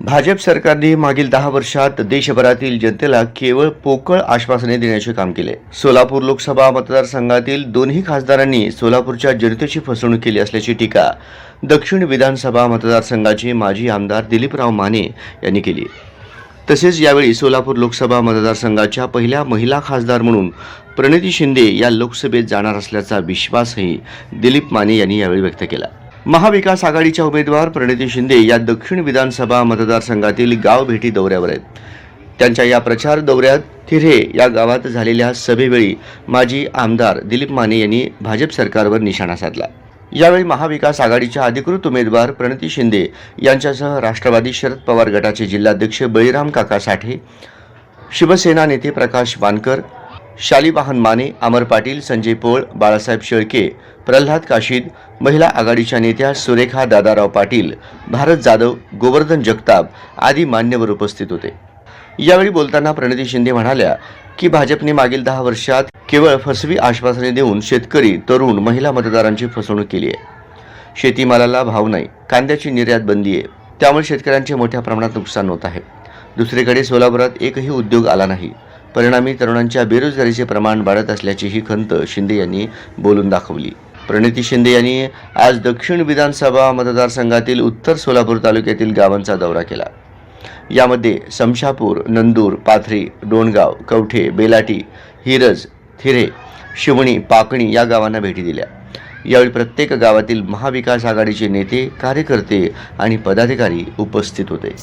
भाजप सरकारने मागील दहा वर्षात देशभरातील जनतेला केवळ पोकळ आश्वासने देण्याचे काम केले. सोलापूर लोकसभा मतदारसंघातील दोन्ही खासदारांनी सोलापूरच्या जनतेची फसवणूक केली असल्याची टीका दक्षिण विधानसभा मतदारसंघाचे माजी आमदार दिलीपराव माने यांनी केली. तसेच यावेळी सोलापूर लोकसभा मतदारसंघाच्या पहिल्या महिला खासदार म्हणून प्रणिती शिंदे या लोकसभेत जाणार असल्याचा विश्वासही दिलीप माने यांनी यावेळी व्यक्त केला. महाविकास आघाडीच्या उमेदवार प्रणिती शिंदे या दक्षिण विधानसभा मतदारसंघातील गाव भेटी दौऱ्यावर आहेत. त्यांच्या या प्रचार दौऱ्यात थिरे या गावात झालेल्या सभेवेळी माजी आमदार दिलीप माने यांनी भाजप सरकारवर निशाणा साधला. यावेळी महाविकास आघाडीच्या अधिकृत उमेदवार प्रणिती शिंदे यांच्यासह राष्ट्रवादी शरद पवार गटाचे जिल्हाध्यक्ष बळीराम काका साठे शिवसेना नेते प्रकाश वानकर शालिवाहन माने अमर पाटील संजय पोळ बाळासाहेब शेळके प्रल्हाद काशीद महिला आघाडीच्या नेत्या सुरेखा दादाराव पाटील भारत जाधव गोवर्धन जगताप आदी मान्यवर उपस्थित होते. यावेळी बोलताना प्रणिती शिंदे म्हणाल्या की भाजपने मागील दहा वर्षात केवळ फसवी आश्वासने देऊन शेतकरी तरुण महिला मतदारांची फसवणूक केली आहे. शेतीमालाला भाव नाही कांद्याची निर्यात बंदी आहे. त्यामुळे शेतकऱ्यांचे मोठ्या प्रमाणात नुकसान होत आहे. दुसरीकडे सोलापुरात एकही उद्योग आला नाही. परिणामी तरुणांच्या बेरोजगारीचे प्रमाण वाढत असल्याची ही खंत शिंदे यांनी बोलून दाखवली. प्रणिती शिंदे यांनी आज दक्षिण विधानसभा मतदारसंघातील उत्तर सोलापूर तालुक्यातील गावांचा दौरा केला. यामध्ये समशापूर नंदूर पाथरी डोणगाव कवठे बेलाटी हिरज थिरे शिवणी पाकणी या गावांना भेटी दिल्या. यावेळी प्रत्येक गावातील महाविकास आघाडीचे नेते कार्यकर्ते आणि पदाधिकारी उपस्थित होते.